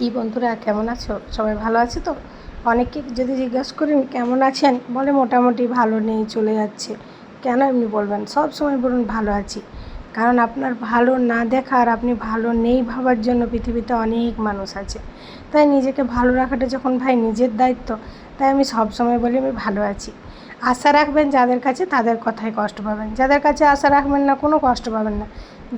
কি বন্ধুরা, কেমন আছো? সবাই ভালো আছে তো? অনেকে যদি জিজ্ঞাসা করেন কেমন আছেন? বলে, মোটামুটি ভালো নেই, চলে যাচ্ছে। কেন এমনি বলবেন? সব সময় বলুন, ভালো আছি। কারণ আপনার ভালো না দেখা আর আপনি ভালো নেই ভাবার জন্য পৃথিবীতে অনেক মানুষ আছে। তাই নিজেকে ভালো রাখাটা যখন ভাই নিজের দায়িত্ব, তাই আমি সব সময় বলি, আমি ভালো আছি। আশা রাখবেন যাদের কাছে তাদের কথায় কষ্ট পাবেন। যাদের কাছে আশা রাখবেন না, কোনো কষ্ট পাবেন না।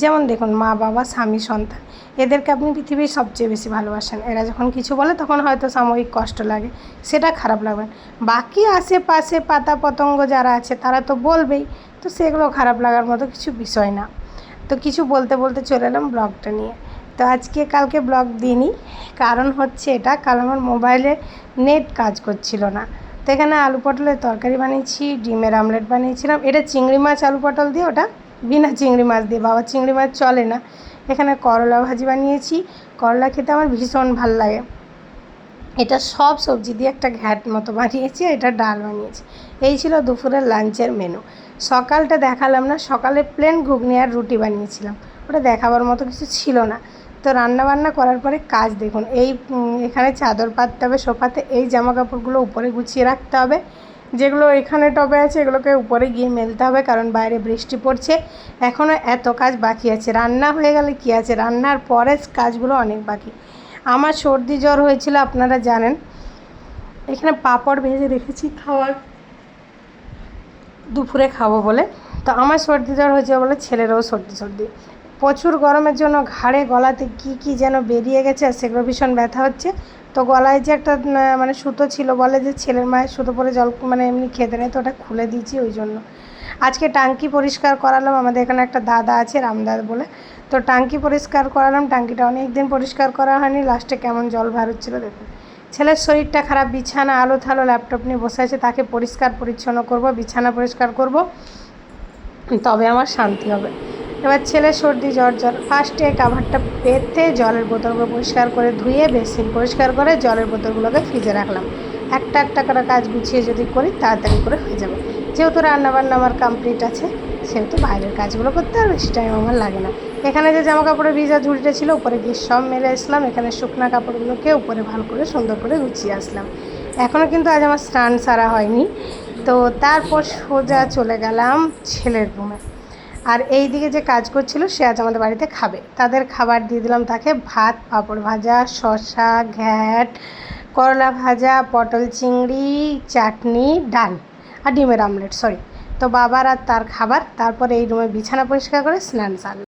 যেমন দেখুন, মা, বাবা, স্বামী, সন্তান, এদেরকে আপনি পৃথিবীর সবচেয়ে বেশি ভালোবাসেন। এরা যখন কিছু বলে, তখন হয়তো সাময়িক কষ্ট লাগে, সেটা খারাপ লাগবে বাকি আশেপাশে পাতা পতঙ্গ যারা আছে, তারা তো বলবেই, তো সেগুলো খারাপ লাগার মতো কিছু বিষয় না। তো কিছু বলতে বলতে চলে এলাম ব্লগটা নিয়ে। তো আজকে কালকে ব্লগ দিইনি, কারণ হচ্ছে এটা কাল আমার মোবাইলে নেট কাজ করছিল না। তো এখানে আলু পটলের তরকারি বানিয়েছি, ডিমের আমলেট বানিয়েছিলাম। এটা চিংড়ি মাছ, আলু পটল দিয়ে, ওটা বিনা চিংড়ি মাছ দিয়ে। বাবা চিংড়ি মাছ চলে না। এখানে করলা ভাজি বানিয়েছি। করলা খেতে আমার ভীষণ ভালো লাগে। এটা সব সবজি দিয়ে একটা ঘ্যাট মতো বানিয়েছি, এটা ডাল বানিয়েছি। এই ছিল দুপুরের লাঞ্চের মেনু সকালটা দেখালাম না, সকালে প্লেন ঘুগনি আর রুটি বানিয়েছিলাম। ওটা দেখাবার মতো কিছু ছিল না। তো রান্না বান্না করার পরে কাজ দেখুন। এই এখানে চাদর পাততে হবে, সোফাতে। এই জামা কাপড়গুলো উপরে গুছিয়ে রাখতে হবে। যেগুলো এখানে টবে আছে, এগুলোকে উপরে গিয়ে মেলতে হবে কারণ বাইরে বৃষ্টি পড়ছে। এখনও এত কাজ বাকি আছে। রান্না হয়ে গেলে কী আছে? রান্নার পরে কাজগুলো অনেক বাকি। আমার সর্দি জ্বর হয়েছিল, আপনারা জানেন। এখানে পাঁপড় ভেজে রেখেছি খাওয়ার। দুপুরে খাব বলে। তো আমার সর্দি জ্বর হয়েছে বলে ছেলেরও সর্দি সর্দি। প্রচুর গরমের জন্য ঘাড়ে গলাতে কি কি যেন বেরিয়ে গেছে আর সেগুলো ভীষণ ব্যথা হচ্ছে। তো গলায় যে একটা মানে সুতো ছিল, বলে যে ছেলের মায়ের সুতো পরে জল মানে এমনি খেতে নেই, তো ওটা খুলে দিয়েছি ওই জন্য। আজকে টাঙ্কি পরিষ্কার করালাম, আমাদের এখানে একটা দাদা আছে রামদাদ বলে। তো টাঙ্কি পরিষ্কার করালাম, টাঙ্কিটা অনেক দিন পরিষ্কার করা হয়নি, লাস্টে কেমন জল বার হচ্ছিল দেখুন। ছেলের শরীরটা খারাপ, বিছানা, আলো থালো, ল্যাপটপ নিয়ে বসে আছে, তাকে পরিষ্কার পরিচ্ছন্ন করব, বিছানা পরিষ্কার করব, তবে আমার শান্তি হবে। এবার ছেলে সর্দি, জ্বর জ্বর। ফার্স্টে কাভারটা পেতে জলের বোতলগুলো পরিষ্কার করে ধুয়ে বেসিন পরিষ্কার করে জলের বোতলগুলোকে ফ্রিজে রাখলাম। একটা একটা করে কাজ গুছিয়ে যদি করি, তাড়াতাড়ি করে হয়ে যাবে। যেহেতু রান্নাবান্না আমার কমপ্লিট আছে, সেহেতু বাইরের কাজগুলো করতে আর বেশি টাইম আমার লাগে না। এখানে যে জামা কাপড়ের ভিজা ঝুড়িটা ছিল, উপরে গিয়ে সব মেলে আসলাম। এখানে শুকনা কাপড়গুলোকে উপরে ভালো করে সুন্দর করে গুছিয়ে আসলাম। এখনও কিন্তু আজ আমার স্নান সারা হয়নি। তো তারপর সোজা চলে গেলাম ছেলের রুমে আর এই দিকে যে কাজ করছিল, সে আজ আমাদের বাড়িতে খাবে। তাদের খাবার দিয়ে দিলাম তাকে ভাত, পাঁপড় ভাজা শশা ঘ্যাট, করলা ভাজা, পটল চিংড়ি, চাটনি, ডাল আর ডিমের আমলেট সরি তো বাবার আর তার খাবার, তারপর এই রুমে বিছানা পরিষ্কার করে স্নান সারলাম।